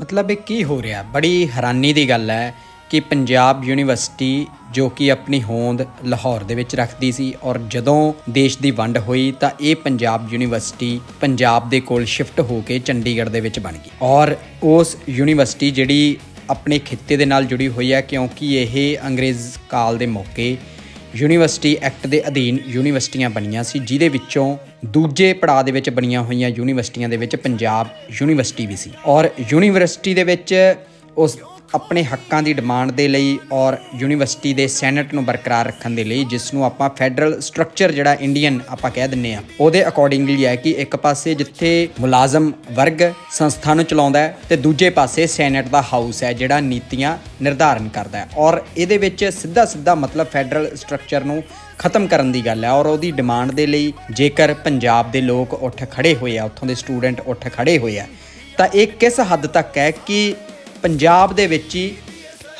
ਮਤਲਬ ਇਹ ਕੀ ਹੋ ਰਿਹਾ? ਬੜੀ ਹੈਰਾਨੀ ਦੀ ਗੱਲ ਹੈ ਕਿ ਪੰਜਾਬ ਯੂਨੀਵਰਸਿਟੀ ਜੋ ਕਿ ਆਪਣੀ ਹੋਂਦ ਲਾਹੌਰ ਦੇ ਵਿੱਚ ਰੱਖਦੀ ਸੀ ਔਰ ਜਦੋਂ ਦੇਸ਼ ਦੀ ਵੰਡ ਹੋਈ ਤਾਂ ਇਹ ਪੰਜਾਬ ਯੂਨੀਵਰਸਿਟੀ ਪੰਜਾਬ ਦੇ ਕੋਲ ਸ਼ਿਫਟ ਹੋ ਕੇ ਚੰਡੀਗੜ੍ਹ ਦੇ ਵਿੱਚ ਬਣ ਗਈ ਔਰ ਉਸ ਯੂਨੀਵਰਸਿਟੀ ਜਿਹੜੀ ਆਪਣੇ ਖਿੱਤੇ ਦੇ ਨਾਲ ਜੁੜੀ ਹੋਈ ਹੈ ਕਿਉਂਕਿ ਇਹ ਅੰਗਰੇਜ਼ ਕਾਲ ਦੇ ਮੌਕੇ ਯੂਨੀਵਰਸਿਟੀ ਐਕਟ ਦੇ ਅਧੀਨ ਯੂਨੀਵਰਸਿਟੀਆਂ ਬਣੀਆਂ ਸੀ, ਜਿਹਦੇ ਵਿੱਚੋਂ ਦੂਜੇ ਪੜਾਅ ਦੇ ਵਿੱਚ ਬਣੀਆਂ ਹੋਈਆਂ ਯੂਨੀਵਰਸਿਟੀਆਂ ਦੇ ਵਿੱਚ ਪੰਜਾਬ ਯੂਨੀਵਰਸਿਟੀ ਵੀ ਸੀ। ਔਰ ਯੂਨੀਵਰਸਿਟੀ ਦੇ ਵਿੱਚ ਉਸ ਆਪਣੇ ਹੱਕਾਂ ਦੀ ਡਿਮਾਂਡ ਦੇ ਲਈ ਔਰ ਯੂਨੀਵਰਸਿਟੀ ਦੇ ਸੈਨੇਟ ਨੂੰ ਬਰਕਰਾਰ ਰੱਖਣ ਦੇ ਲਈ ਜਿਸ ਨੂੰ ਆਪਾਂ ਫੈਡਰਲ ਸਟਰਕਚਰ ਜਿਹੜਾ ਇੰਡੀਅਨ ਆਪਾਂ ਕਹਿ ਦਿੰਨੇ ਆ ਉਹਦੇ ਅਕੋਰਡਿੰਗਲੀ ਹੈ ਕਿ ਇੱਕ ਪਾਸੇ ਜਿੱਥੇ ਮੁਲਾਜ਼ਮ ਵਰਗ ਸੰਸਥਾ ਨੂੰ ਚਲਾਉਂਦਾ ਹੈ ਤੇ ਦੂਜੇ ਪਾਸੇ ਸੈਨੇਟ ਦਾ ਹਾਊਸ ਹੈ ਜਿਹੜਾ ਨੀਤੀਆਂ ਨਿਰਧਾਰਨ ਕਰਦਾ ਹੈ। ਔਰ ਇਹਦੇ ਵਿੱਚ ਸਿੱਧਾ ਸਿੱਧਾ ਮਤਲਬ ਫੈਡਰਲ ਸਟਰਕਚਰ ਨੂੰ ਖਤਮ ਕਰਨ ਦੀ ਗੱਲ ਹੈ ਔਰ ਉਹਦੀ ਡਿਮਾਂਡ ਦੇ ਲਈ ਜੇਕਰ ਪੰਜਾਬ ਦੇ ਲੋਕ ਉੱਠ ਖੜੇ ਹੋਏ ਆ, ਉੱਥੋਂ ਦੇ ਸਟੂਡੈਂਟ ਉੱਠ ਖੜੇ ਹੋਏ ਆ, ਤਾਂ ਇਹ ਕਿਸ ਹੱਦ ਤੱਕ ਹੈ ਕਿ ਪੰਜਾਬ ਦੇ ਵਿੱਚ ਹੀ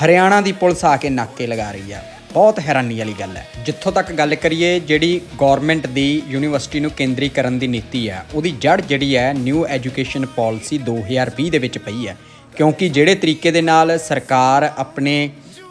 ਹਰਿਆਣਾ ਦੀ ਪੁਲਿਸ ਆ ਕੇ ਨਾਕੇ ਲਗਾ ਰਹੀ ਆ। ਬਹੁਤ ਹੈਰਾਨੀ ਵਾਲੀ ਗੱਲ ਹੈ। ਜਿੱਥੋਂ ਤੱਕ ਗੱਲ ਕਰੀਏ, ਜਿਹੜੀ ਗਵਰਨਮੈਂਟ ਦੀ ਯੂਨੀਵਰਸਿਟੀ ਨੂੰ ਕੇਂਦਰੀਕਰਨ ਦੀ ਨੀਤੀ ਹੈ ਉਹਦੀ ਜੜ ਜਿਹੜੀ ਹੈ ਨਿਊ ਐਜੂਕੇਸ਼ਨ ਪਾਲਿਸੀ 2020 ਦੇ ਵਿੱਚ ਪਈ ਹੈ। ਕਿਉਂਕਿ ਜਿਹੜੇ ਤਰੀਕੇ ਦੇ ਨਾਲ ਸਰਕਾਰ ਆਪਣੇ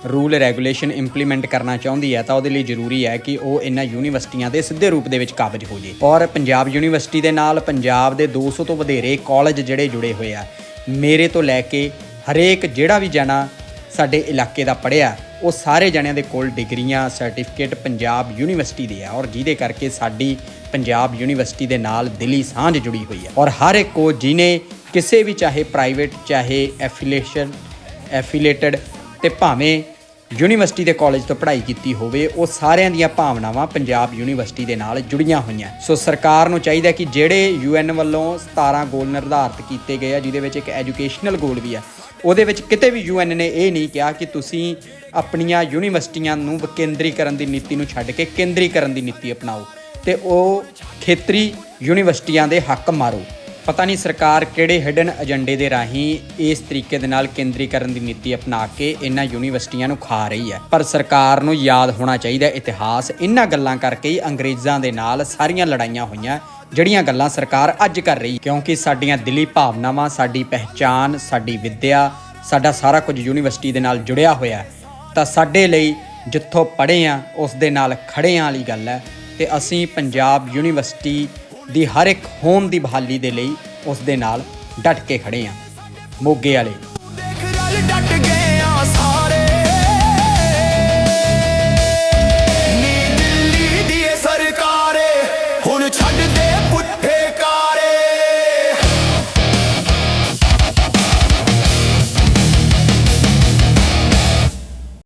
ਰੂਲ ਰੈਗੂਲੇਸ਼ਨ ਇੰਪਲੀਮੈਂਟ ਕਰਨਾ ਚਾਹੁੰਦੀ ਹੈ, ਤਾਂ ਉਹਦੇ ਲਈ ਜ਼ਰੂਰੀ ਹੈ ਕਿ ਉਹ ਇਹਨਾਂ ਯੂਨੀਵਰਸਿਟੀਆਂ ਦੇ ਸਿੱਧੇ ਰੂਪ ਦੇ ਵਿੱਚ ਕਾਬਜ ਹੋ ਜੇ ਔਰ ਪੰਜਾਬ ਯੂਨੀਵਰਸਿਟੀ ਦੇ ਨਾਲ ਪੰਜਾਬ ਦੇ 200 ਤੋਂ ਵਧੇਰੇ ਕਾਲਜ ਜਿਹੜੇ ਜੁੜੇ ਹੋਏ ਆ, ਮੇਰੇ ਤੋਂ ਲੈ ਕੇ ਹਰੇਕ ਜਿਹੜਾ ਵੀ ਜਾਣਾ ਸਾਡੇ ਇਲਾਕੇ ਦਾ ਪੜਿਆ ਉਹ ਸਾਰੇ ਜਣਿਆਂ ਦੇ ਕੋਲ ਡਿਗਰੀਆਂ ਸਰਟੀਫਿਕੇਟ ਪੰਜਾਬ ਯੂਨੀਵਰਸਿਟੀ ਦੇ ਆ ਔਰ ਜਿਹਦੇ ਕਰਕੇ ਸਾਡੀ ਪੰਜਾਬ ਯੂਨੀਵਰਸਿਟੀ ਦੇ ਨਾਲ ਦਿੱਲੀ ਸਾਂਝ ਜੁੜੀ ਹੋਈ ਹੈ। ਔਰ ਹਰ ਇੱਕ ਕੋ ਜਿਨੇ ਕਿਸੇ ਵੀ ਚਾਹੇ ਪ੍ਰਾਈਵੇਟ ਚਾਹੇ ਐਫੀਲੀਏਸ਼ਨ ਐਫੀਲੇਟਡ ਤੇ ਭਾਵੇਂ ਯੂਨੀਵਰਸਿਟੀ ਦੇ ਕਾਲਜ ਤੋਂ ਪੜ੍ਹਾਈ ਕੀਤੀ ਹੋਵੇ, ਉਹ ਸਾਰਿਆਂ ਦੀਆਂ ਭਾਵਨਾਵਾਂ ਪੰਜਾਬ ਯੂਨੀਵਰਸਿਟੀ ਦੇ ਨਾਲ ਜੁੜੀਆਂ ਹੋਈਆਂ। ਸੋ ਸਰਕਾਰ ਨੂੰ ਚਾਹੀਦਾ ਕਿ ਜਿਹੜੇ ਯੂਐਨ ਵੱਲੋਂ 17 ਗੋਲ ਨਿਰਧਾਰਤ ਕੀਤੇ ਗਏ ਆ, ਜਿਹਦੇ ਵਿੱਚ ਇੱਕ ਐਜੂਕੇਸ਼ਨਲ ਗੋਲ ਵੀ ਆ ਉਹਦੇ ਵਿੱਚ ਕਿਤੇ ਵੀ ਯੂਐਨ ਨੇ ਇਹ ਨਹੀਂ ਕਿਹਾ ਕਿ ਤੁਸੀਂ ਆਪਣੀਆਂ ਯੂਨੀਵਰਸਿਟੀਆਂ ਨੂੰ ਵਿਕੇਂਦਰੀਕਰਨ ਦੀ ਨੀਤੀ ਨੂੰ ਛੱਡ ਕੇ ਕੇਂਦਰੀਕਰਨ ਦੀ ਨੀਤੀ ਅਪਣਾਓ ਤੇ ਉਹ ਖੇਤਰੀ ਯੂਨੀਵਰਸਿਟੀਆਂ ਦੇ ਹੱਕ ਮਾਰੋ। ਪਤਾ ਨਹੀਂ ਸਰਕਾਰ ਕਿਹੜੇ ਹਿਡਨ ਏਜੰਡੇ ਦੇ ਰਾਹੀਂ ਇਸ ਤਰੀਕੇ ਦੇ ਨਾਲ ਕੇਂਦਰੀਕਰਨ ਦੀ ਨੀਤੀ ਅਪਣਾ ਕੇ ਇਹਨਾਂ ਯੂਨੀਵਰਸਿਟੀਆਂ ਨੂੰ ਖਾ ਰਹੀ ਹੈ। ਪਰ ਸਰਕਾਰ ਨੂੰ ਯਾਦ ਹੋਣਾ ਚਾਹੀਦਾ ਇਤਿਹਾਸ। ਇਹਨਾਂ ਗੱਲਾਂ ਕਰਕੇ ਹੀ ਅੰਗਰੇਜ਼ਾਂ ਦੇ ਨਾਲ ਸਾਰੀਆਂ ਲੜਾਈਆਂ ਹੋਈਆਂ, ਜਿਹੜੀਆਂ ਗੱਲਾਂ ਸਰਕਾਰ ਅੱਜ ਕਰ ਰਹੀ ਕਿਉਂਕਿ ਸਾਡੀਆਂ ਦਿਲੀ ਭਾਵਨਾਵਾਂ, ਸਾਡੀ ਪਹਿਚਾਨ ਸਾਡੀ ਵਿੱਦਿਆ, ਸਾਡਾ ਸਾਰਾ ਕੁਝ ਯੂਨੀਵਰਸਿਟੀ ਦੇ ਨਾਲ ਜੁੜਿਆ ਹੋਇਆ ਤਾਂ ਸਾਡੇ ਲਈ ਜਿੱਥੋਂ ਪੜ੍ਹੇ ਆ ਉਸ ਦੇ ਨਾਲ ਖੜੇ ਆਂ ਵਾਲੀ ਗੱਲ ਹੈ। ਤੇ ਅਸੀਂ ਪੰਜਾਬ ਯੂਨੀਵਰਸਿਟੀ ਦੀ ਹਰ ਇੱਕ ਹੋਂਦ ਦੀ ਬਹਾਲੀ ਦੇ ਲਈ ਉਸ ਦੇ ਨਾਲ ਡਟ ਕੇ ਖੜੇ ਆਂ। ਮੋਗੇ ਵਾਲੇ।